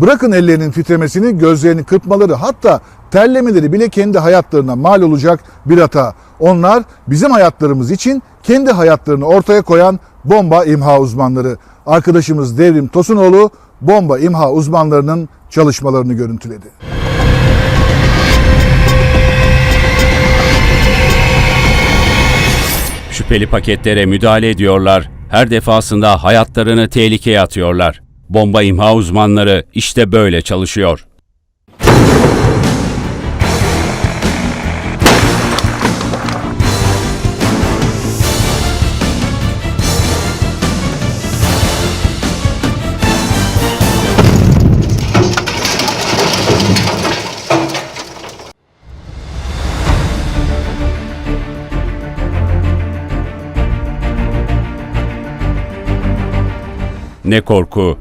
Bırakın ellerinin titremesini, gözlerini kırpmaları hatta terlemeleri bile kendi hayatlarına mal olacak bir hata. Onlar bizim hayatlarımız için kendi hayatlarını ortaya koyan bomba imha uzmanları. Arkadaşımız Devrim Tosunoğlu bomba imha uzmanlarının çalışmalarını görüntüledi. Şüpheli paketlere müdahale ediyorlar. Her defasında hayatlarını tehlikeye atıyorlar. Bomba imha uzmanları işte böyle çalışıyor. Ne korku,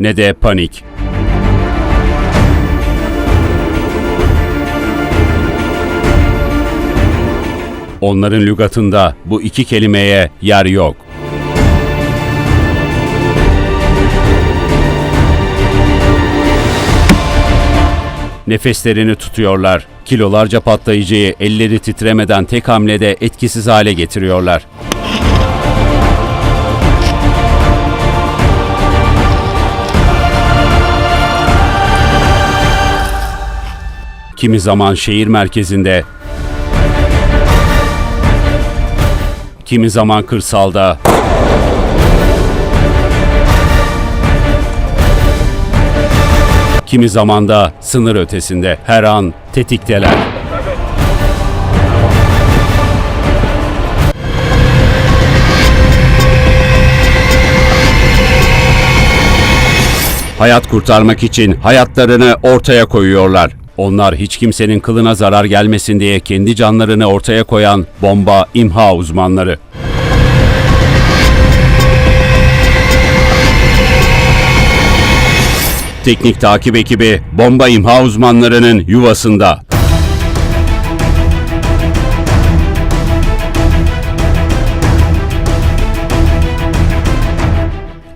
ne de panik. Onların lügatında bu iki kelimeye yer yok. Nefeslerini tutuyorlar. Kilolarca patlayıcıyı elleri titremeden tek hamlede etkisiz hale getiriyorlar. Kimi zaman şehir merkezinde, kimi zaman kırsalda, kimi zaman da sınır ötesinde her an tetikteler. Hayat kurtarmak için hayatlarını ortaya koyuyorlar. Onlar hiç kimsenin kılına zarar gelmesin diye kendi canlarını ortaya koyan bomba imha uzmanları. Teknik takip ekibi bomba imha uzmanlarının yuvasında.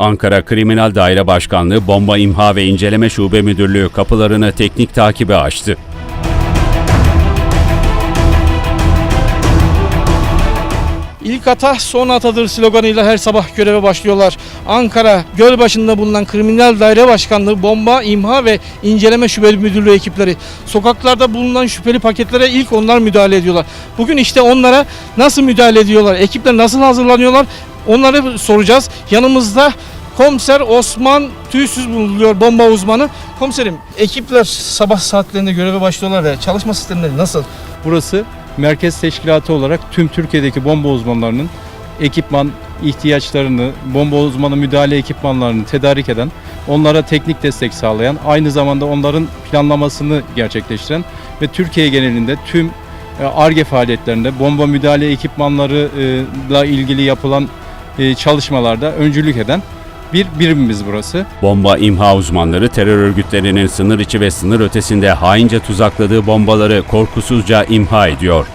Ankara Kriminal Daire Başkanlığı Bomba İmha ve İnceleme Şube Müdürlüğü kapılarını teknik takibe açtı. İlk hata son hatadır sloganıyla her sabah göreve başlıyorlar. Ankara Gölbaşı'nda bulunan Kriminal Daire Başkanlığı Bomba, İmha ve İnceleme Şube Müdürlüğü ekipleri sokaklarda bulunan şüpheli paketlere ilk onlar müdahale ediyorlar. Bugün işte onlara nasıl müdahale ediyorlar, ekipler nasıl hazırlanıyorlar onları soracağız. Yanımızda Komiser Osman Tüysüz bulunuyor bomba uzmanı. Komiserim ekipler sabah saatlerinde göreve başlıyorlar ve çalışma sistemleri nasıl? Burası merkez teşkilatı olarak tüm Türkiye'deki bomba uzmanlarının ekipman ihtiyaçlarını, bomba uzmanı müdahale ekipmanlarını tedarik eden, onlara teknik destek sağlayan, aynı zamanda onların planlamasını gerçekleştiren ve Türkiye genelinde tüm e, ARGE faaliyetlerinde bomba müdahale ekipmanlarıyla ilgili yapılan e, çalışmalarda öncülük eden bir birimimiz burası. Bomba imha uzmanları terör örgütlerinin sınır içi ve sınır ötesinde haince tuzakladığı bombaları korkusuzca imha ediyor.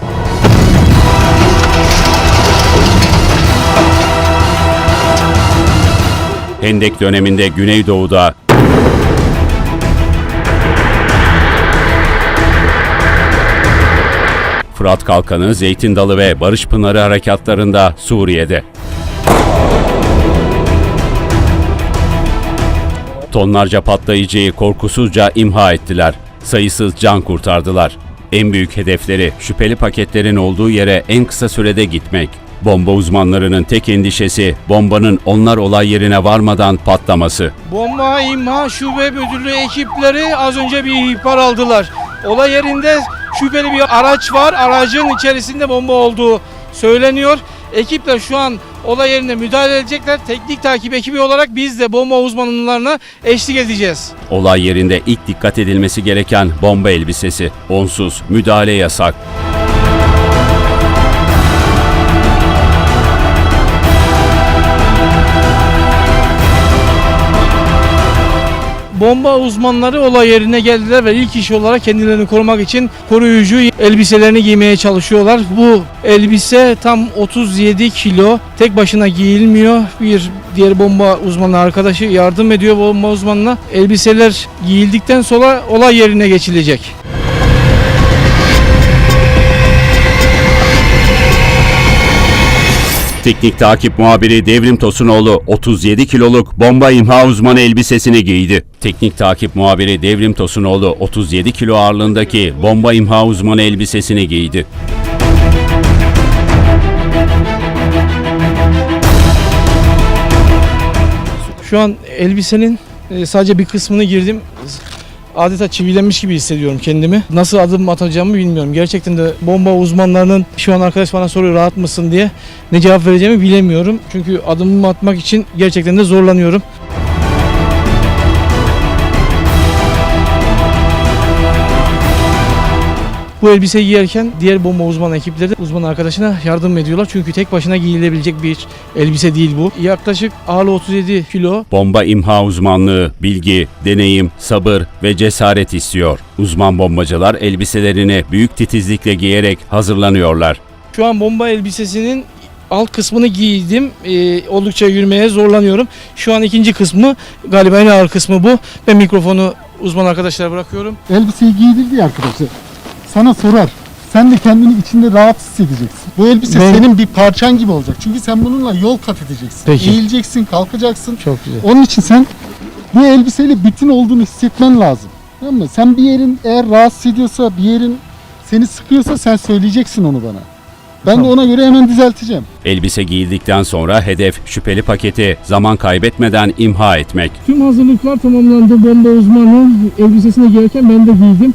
Hendek döneminde Güneydoğu'da Fırat Kalkanı, Zeytin Dalı ve Barış Pınarı harekatlarında Suriye'de. Tonlarca patlayıcıyı korkusuzca imha ettiler. Sayısız can kurtardılar. En büyük hedefleri şüpheli paketlerin olduğu yere en kısa sürede gitmek. Bomba uzmanlarının tek endişesi bombanın onlar olay yerine varmadan patlaması. Bomba İmha Şube Müdürlüğü ekipleri az önce bir ihbar aldılar. Olay yerinde şüpheli bir araç var. Aracın içerisinde bomba olduğu söyleniyor. Ekipler şu an olay yerine müdahale edecekler. Teknik takip ekibi olarak biz de bomba uzmanlarına eşlik edeceğiz. Olay yerinde ilk dikkat edilmesi gereken bomba elbisesi. Onsuz müdahale yasak. Bomba uzmanları olay yerine geldiler ve ilk iş olarak kendilerini korumak için koruyucu elbiselerini giymeye çalışıyorlar. Bu elbise tam 37 kilo. Tek başına giyilmiyor. Bir diğer bomba uzmanı arkadaşı yardım ediyor bomba uzmanına. Elbiseler giyildikten sonra olay yerine geçilecek. Teknik takip muhabiri Devrim Tosunoğlu 37 kiloluk bomba imha uzmanı elbisesini giydi. Teknik takip muhabiri Devrim Tosunoğlu 37 kilo ağırlığındaki bomba imha uzmanı elbisesini giydi. Şu an elbisenin e, sadece bir kısmını girdim. Adeta çivilenmiş gibi hissediyorum kendimi. Nasıl adım atacağımı bilmiyorum. Gerçekten de bomba uzmanlarının şu an arkadaş bana soruyor rahat mısın diye ne cevap vereceğimi bilemiyorum. Çünkü adımımı atmak için gerçekten de zorlanıyorum. Bu elbiseyi giyerken diğer bomba uzman ekipleri de uzman arkadaşına yardım ediyorlar. Çünkü tek başına giyilebilecek bir elbise değil bu. Yaklaşık ağırlığı 37 kilo. Bomba imha uzmanlığı, bilgi, deneyim, sabır ve cesaret istiyor. Uzman bombacılar elbiselerini büyük titizlikle giyerek hazırlanıyorlar. Şu an bomba elbisesinin alt kısmını giydim. Ee, oldukça yürümeye zorlanıyorum. Şu an ikinci kısmı galiba en ağır kısmı bu. Ben mikrofonu uzman arkadaşlara bırakıyorum. elbiseyi giydirdi ya arkadaşı. Sana sorar. Sen de kendini içinde rahat hissedeceksin. Bu elbise Ben- senin bir parçan gibi olacak. Çünkü sen bununla yol kat edeceksin. Peki. Eğileceksin, kalkacaksın. Çok güzel. Onun için sen bu elbiseyle bütün olduğunu hissetmen lazım. Tamam mı? Sen bir yerin eğer rahatsız ediyorsa, bir yerin seni sıkıyorsa sen söyleyeceksin onu bana. Ben de ona göre hemen düzelteceğim. Elbise giyildikten sonra hedef şüpheli paketi zaman kaybetmeden imha etmek. Tüm hazırlıklar tamamlandı. Bomba uzmanı elbisesini giyerken ben de giydim.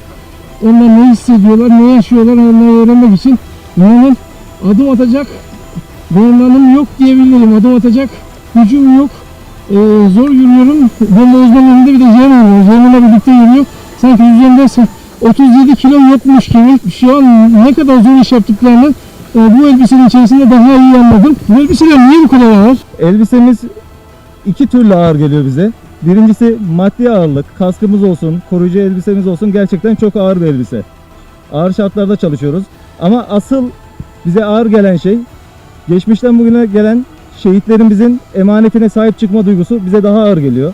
Onlar ne hissediyorlar, ne yaşıyorlar onları öğrenmek için inanın adım atacak donanım yok diyebilirim. Adım atacak gücüm yok. Ee, zor yürüyorum. Bomba uzmanı önünde bir de Cem yürüyor. Cem'le birlikte yürüyor. Sanki üzerinde 37 kilo yokmuş gibi. Şu an ne kadar zor iş yaptıklarını e, bu elbisenin içerisinde daha iyi anladım. Bu elbiseler niye bu kadar ağır? Elbisemiz iki türlü ağır geliyor bize. Birincisi maddi ağırlık, kaskımız olsun, koruyucu elbisemiz olsun gerçekten çok ağır bir elbise. Ağır şartlarda çalışıyoruz. Ama asıl bize ağır gelen şey, geçmişten bugüne gelen şehitlerimizin emanetine sahip çıkma duygusu bize daha ağır geliyor.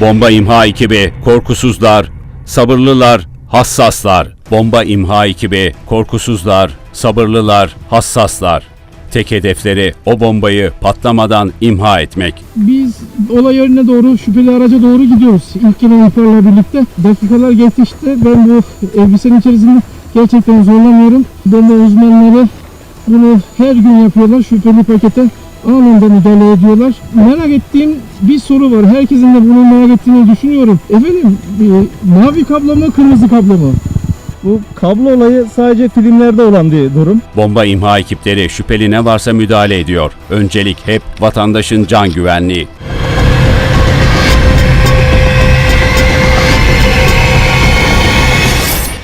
Bomba imha ekibi korkusuzlar, sabırlılar, hassaslar. Bomba imha ekibi korkusuzlar, sabırlılar, hassaslar. Tek hedefleri o bombayı patlamadan imha etmek. Biz olay yerine doğru şüpheli araca doğru gidiyoruz. İlk gelen birlikte. Dakikalar geçti. Ben bu elbisenin içerisinde gerçekten zorlanıyorum. Bomba uzmanları bunu her gün yapıyorlar. Şüpheli pakete anında müdahale ediyorlar. Merak ettiğim bir soru var. Herkesin de bunu merak ettiğini düşünüyorum. Efendim e, mavi kablo mu kırmızı kablo mu? Bu kablo olayı sadece filmlerde olan bir durum. Bomba imha ekipleri şüpheli ne varsa müdahale ediyor. Öncelik hep vatandaşın can güvenliği.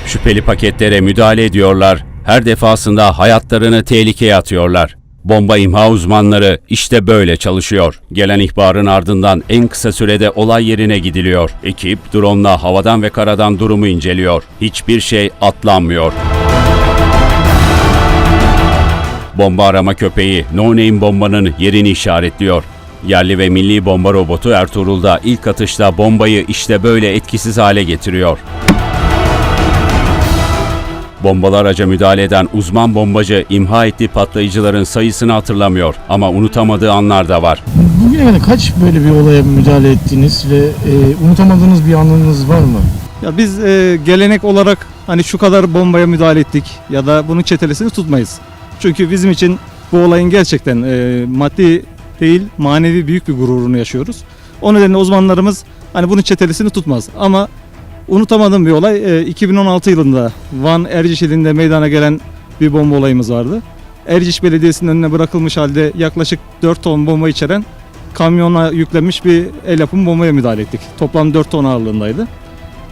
Şüpheli paketlere müdahale ediyorlar. Her defasında hayatlarını tehlikeye atıyorlar. Bomba imha uzmanları işte böyle çalışıyor. Gelen ihbarın ardından en kısa sürede olay yerine gidiliyor. Ekip drone'la havadan ve karadan durumu inceliyor. Hiçbir şey atlanmıyor. Bomba arama köpeği No Name bombanın yerini işaretliyor. Yerli ve milli bomba robotu Ertuğrul'da ilk atışta bombayı işte böyle etkisiz hale getiriyor. Bombalı araca müdahale eden uzman bombacı imha ettiği patlayıcıların sayısını hatırlamıyor ama unutamadığı anlar da var. Bugüne kadar kaç böyle bir olaya müdahale ettiniz ve e, unutamadığınız bir anınız var mı? Ya biz e, gelenek olarak hani şu kadar bombaya müdahale ettik ya da bunun çetelesini tutmayız. Çünkü bizim için bu olayın gerçekten e, maddi değil manevi büyük bir gururunu yaşıyoruz. O nedenle uzmanlarımız hani bunun çetelesini tutmaz. Ama unutamadığım bir olay e, 2016 yılında Van Erciş ilinde meydana gelen bir bomba olayımız vardı. Erciş Belediyesi'nin önüne bırakılmış halde yaklaşık 4 ton bomba içeren kamyona yüklenmiş bir el yapımı bombaya müdahale ettik. Toplam 4 ton ağırlığındaydı.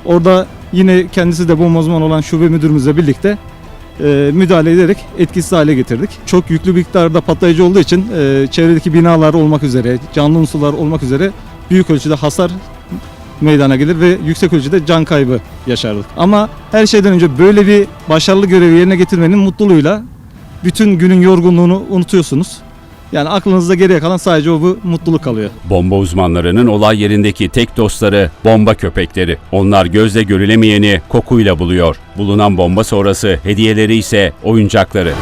Orada yine kendisi de bomba uzmanı olan şube müdürümüzle birlikte e, müdahale ederek etkisiz hale getirdik. Çok yüklü miktarda patlayıcı olduğu için e, çevredeki binalar olmak üzere, canlı unsurlar olmak üzere büyük ölçüde hasar meydana gelir ve yüksek ölçüde can kaybı yaşardık. Ama her şeyden önce böyle bir başarılı görevi yerine getirmenin mutluluğuyla bütün günün yorgunluğunu unutuyorsunuz. Yani aklınızda geriye kalan sadece o bu mutluluk kalıyor. Bomba uzmanlarının olay yerindeki tek dostları bomba köpekleri. Onlar gözle görülemeyeni kokuyla buluyor. Bulunan bomba sonrası hediyeleri ise oyuncakları.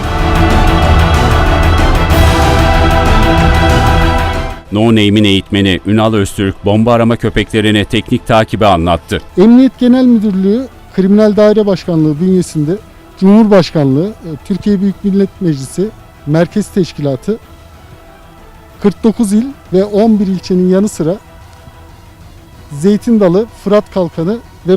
No Name'in eğitmeni Ünal Öztürk bomba arama köpeklerini teknik takibi anlattı. Emniyet Genel Müdürlüğü Kriminal Daire Başkanlığı bünyesinde Cumhurbaşkanlığı, e, Türkiye Büyük Millet Meclisi, Merkez Teşkilatı 49 il ve 11 ilçenin yanı sıra Zeytin Dalı, Fırat Kalkanı ve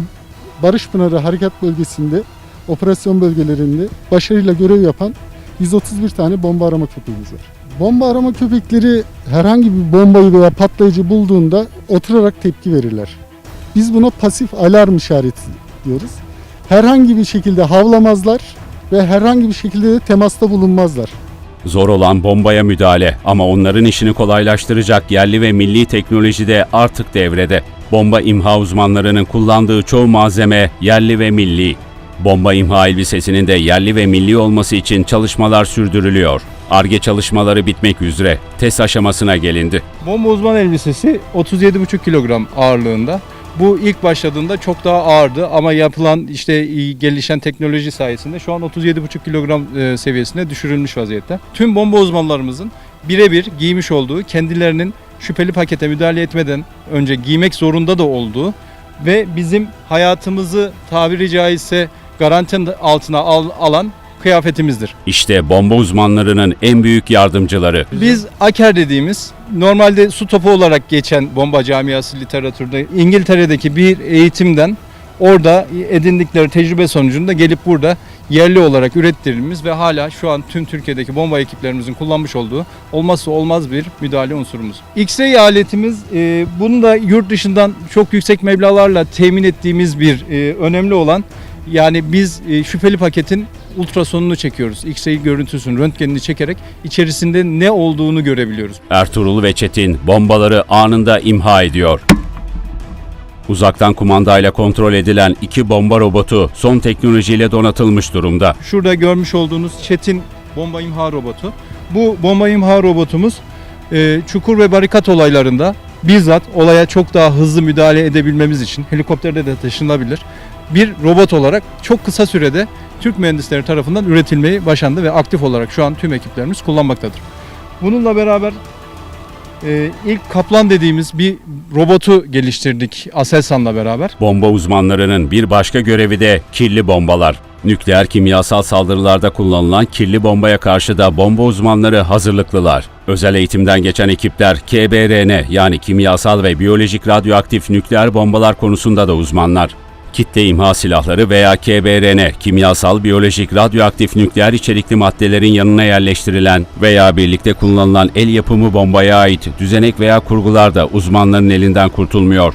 Barış Pınarı Harekat Bölgesi'nde operasyon bölgelerinde başarıyla görev yapan 131 tane bomba arama köpeğimiz var. Bomba arama köpekleri herhangi bir bombayı veya patlayıcı bulduğunda oturarak tepki verirler. Biz buna pasif alarm işareti diyoruz. Herhangi bir şekilde havlamazlar ve herhangi bir şekilde de temasta bulunmazlar. Zor olan bombaya müdahale ama onların işini kolaylaştıracak yerli ve milli teknoloji de artık devrede. Bomba imha uzmanlarının kullandığı çoğu malzeme yerli ve milli. Bomba imha elbisesinin de yerli ve milli olması için çalışmalar sürdürülüyor. ARGE çalışmaları bitmek üzere. Test aşamasına gelindi. Bomba uzman elbisesi 37,5 kilogram ağırlığında. Bu ilk başladığında çok daha ağırdı ama yapılan işte gelişen teknoloji sayesinde şu an 37,5 kilogram e, seviyesine düşürülmüş vaziyette. Tüm bomba uzmanlarımızın birebir giymiş olduğu, kendilerinin şüpheli pakete müdahale etmeden önce giymek zorunda da olduğu ve bizim hayatımızı tabiri caizse garantinin altına al- alan kıyafetimizdir. İşte bomba uzmanlarının en büyük yardımcıları. Biz Aker dediğimiz normalde su topu olarak geçen bomba camiası literatürde İngiltere'deki bir eğitimden orada edindikleri tecrübe sonucunda gelip burada yerli olarak ürettirilmiş ve hala şu an tüm Türkiye'deki bomba ekiplerimizin kullanmış olduğu olmazsa olmaz bir müdahale unsurumuz. X-ray aletimiz e, bunu da yurt dışından çok yüksek meblağlarla temin ettiğimiz bir e, önemli olan yani biz e, şüpheli paketin ultrasonunu çekiyoruz. X-ray görüntüsünü, röntgenini çekerek içerisinde ne olduğunu görebiliyoruz. Ertuğrul ve Çetin bombaları anında imha ediyor. Uzaktan kumandayla kontrol edilen iki bomba robotu son teknolojiyle donatılmış durumda. Şurada görmüş olduğunuz Çetin bomba imha robotu. Bu bomba imha robotumuz e, çukur ve barikat olaylarında bizzat olaya çok daha hızlı müdahale edebilmemiz için helikopterde de taşınabilir bir robot olarak çok kısa sürede Türk mühendisleri tarafından üretilmeyi başlandı ve aktif olarak şu an tüm ekiplerimiz kullanmaktadır. Bununla beraber e, ilk Kaplan dediğimiz bir robotu geliştirdik Aselsan'la beraber. Bomba uzmanlarının bir başka görevi de kirli bombalar. Nükleer kimyasal saldırılarda kullanılan kirli bombaya karşı da bomba uzmanları hazırlıklılar. Özel eğitimden geçen ekipler KBRN yani kimyasal ve biyolojik radyoaktif nükleer bombalar konusunda da uzmanlar. Kitle imha silahları veya KBRN, kimyasal, biyolojik, radyoaktif nükleer içerikli maddelerin yanına yerleştirilen veya birlikte kullanılan el yapımı bombaya ait düzenek veya kurgular da uzmanların elinden kurtulmuyor.